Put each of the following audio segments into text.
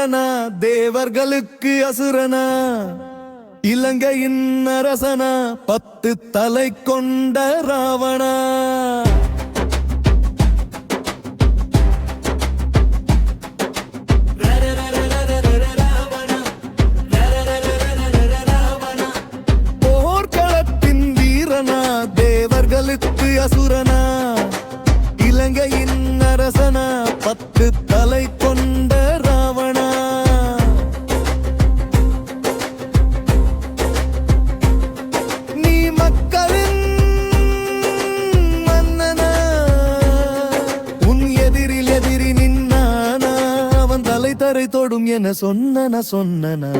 வீரனா தேவர்களுக்கு அசுரனா இலங்கையின் அரசனா பத்து தலை கொண்ட ராவணா. போர்க்களத்தின் வீரனா தேவர்களுக்கு அசுரனா இலங்கையின் அரசனா பத்து அவன் தொடும் என சொன்னன சொன்னனா.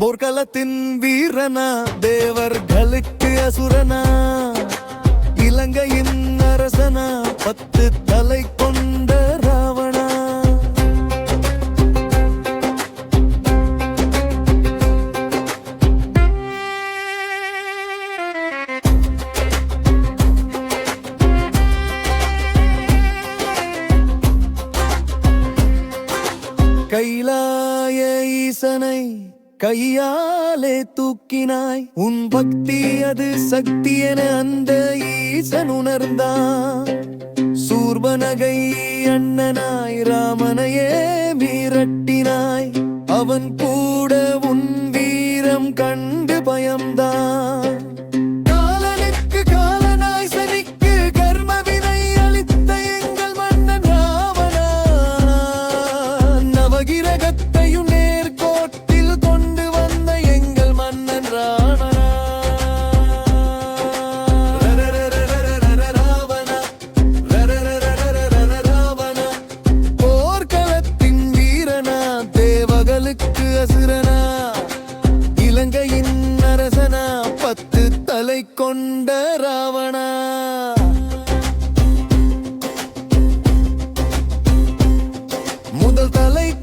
போர்க்களத்தின் வீரனா தேவர்களுக்கு அசுரனா இலங்கையின் அரசனா பத்து ஈசனை கையாலே தூக்கினாய். உன் பக்தி அது சக்தி என அந்த ஈசன் உணர்ந்தான். சூர்பனகை அண்ணனாய் ராமனையே மீரட்டினாய் அவன் கூட உன் வீரம் கண் சுரனா இலங்கையின் அரசனா பத்து தலை கொண்ட ராவணா. முதல் தலை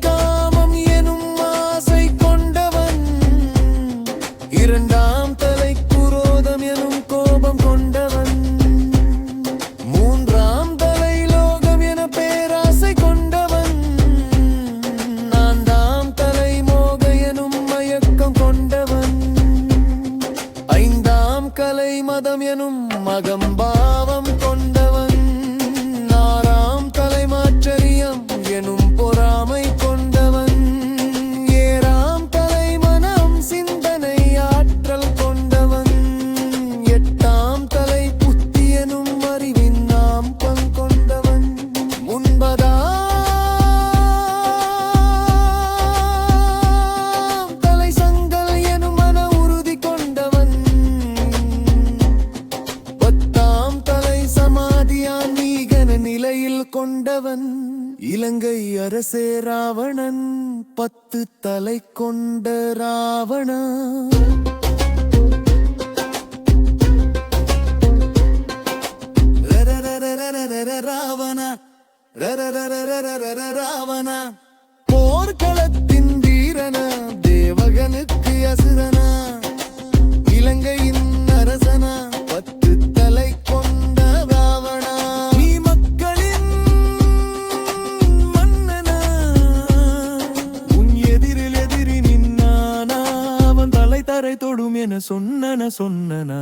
எனும் மகம்பாவம் நிலையில் கொண்டவன் இலங்கை அரசே ராவணன் பத்து தலை கொண்ட ராவணா ராவணா ராவணா போர்க்களத்தின் வீரனா தேவகனுக்கு அசுரனா. சொன்னன சொன்னனா.